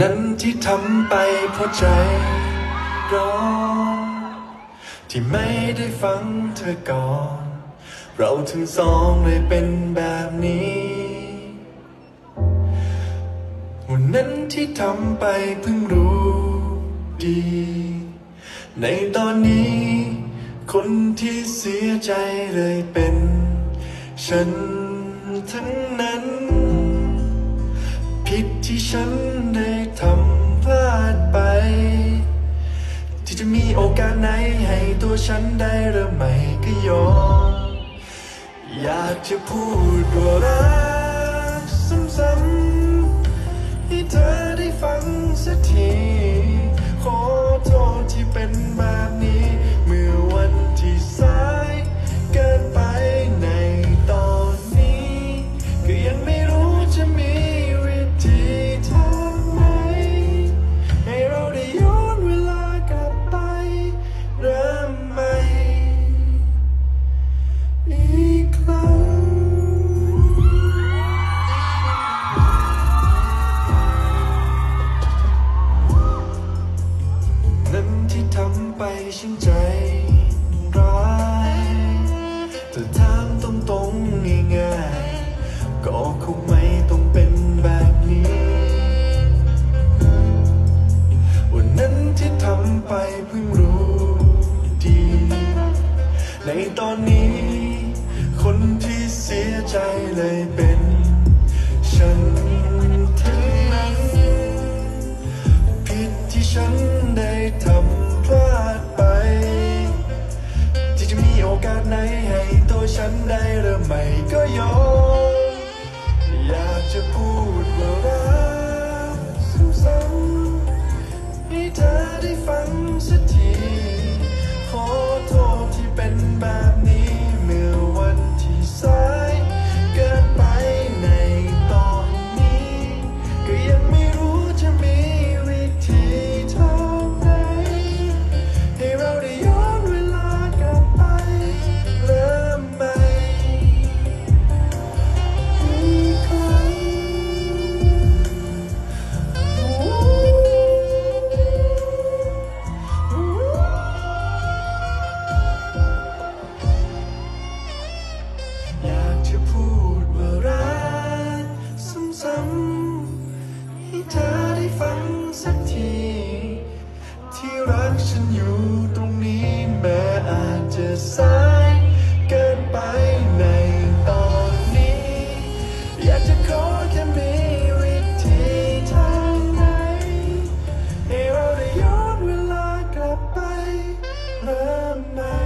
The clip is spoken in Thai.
นั้นที่ทำไปเพราะใจร้อนที่ไม่ได้ฟังเธอก่อน เราทั้งสองเลยเป็นแบบนี้วันนั้นที่ทำไปเพิ่งรู้ดี ในตอนนี้ คนที่เสียใจเลยเป็น ฉันทั้งนั้น ที่ฉันได้ทำพลาดไป ที่จะมีโอกาสไหนให้ตัวฉันได้เริ่มใหม่ก็ยอม อยากจะพูดว่ารักซ้ำๆให้เธอได้ฟังสักทีำไปฉันใจร้ายแต่ถามตรงๆง่ายๆก็คงไม่ต้องเป็นแบบนี้ วันนั้นที่ทำไปเพิ่งรู้ดี ในตอนนี้ คนที่เสียใจเลยเป็นฉันทั้งนั้นผิดที่ฉันได้ทำ กาสไหนให้ตัวฉันได้เริ่มใหม่ รักฉันอยู่ตรงนี้แม้อาจจะสายเกินไปในตอนนี้ อยากจะขอแค่มีวิธีทางไหนให้เราได้ย้อนเวลากลับไปเริ่มใหม่